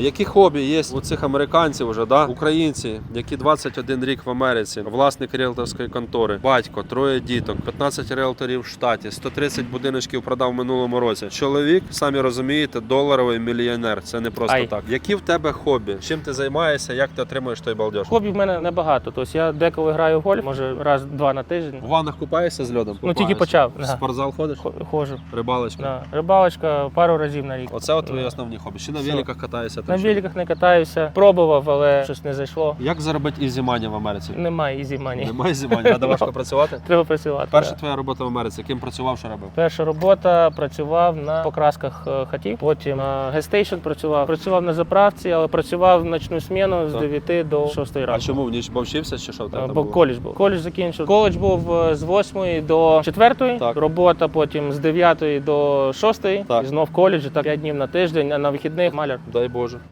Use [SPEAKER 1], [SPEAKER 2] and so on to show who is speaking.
[SPEAKER 1] Які хобі є у цих американців уже, да? українці, які 21 рік в Америці, власник ріелторської контори, батько, троє діток, 15 ріелторів в штаті, 130 будиночків продав в минулому році. Чоловік, самі розумієте, доларовий мільйонер. Це не просто
[SPEAKER 2] Ай.
[SPEAKER 1] так. Які в тебе хобі? Чим ти займаєшся? Як ти отримуєш той балдеж?
[SPEAKER 2] Хобі в мене небагато. Тобто я деколи граю в гольф, може раз-два на тиждень.
[SPEAKER 1] В ваннах купаєшся з льодом?
[SPEAKER 2] Ну, тільки почав,
[SPEAKER 1] В спортзал ходиш?
[SPEAKER 2] Хо- Ходжу.
[SPEAKER 1] Рибалочка.
[SPEAKER 2] Да. Рибалочка пару разів на рік.
[SPEAKER 1] Оце от твої основні хобі. Чи на великах катаєшся?
[SPEAKER 2] На великах не катаюся. Пробував, але щось не зайшло.
[SPEAKER 1] Як заробити ізі мані в Америці?
[SPEAKER 2] Немає ізі мані.
[SPEAKER 1] Немає ізі мані, треба важко працювати.
[SPEAKER 2] Треба працювати.
[SPEAKER 1] Перша твоя робота в Америці, ким працював, що робив?
[SPEAKER 2] Перша робота працював на покрасках е, хатів. Потім на гестейшн працював. Працював на заправці, але працював в ночну зміну з
[SPEAKER 1] Так.
[SPEAKER 2] 9 до 6
[SPEAKER 1] А чому в ніч бовчився? чи що
[SPEAKER 2] Е,
[SPEAKER 1] там
[SPEAKER 2] Бо коледж був. Коледж закінчив. Коледж був е, з 8 до 4,
[SPEAKER 1] Так.
[SPEAKER 2] робота потім з 9 до 6,
[SPEAKER 1] Так.
[SPEAKER 2] і знов коледж, так 5 днів на тиждень, а на вихідних маляр.
[SPEAKER 1] Дай Боже.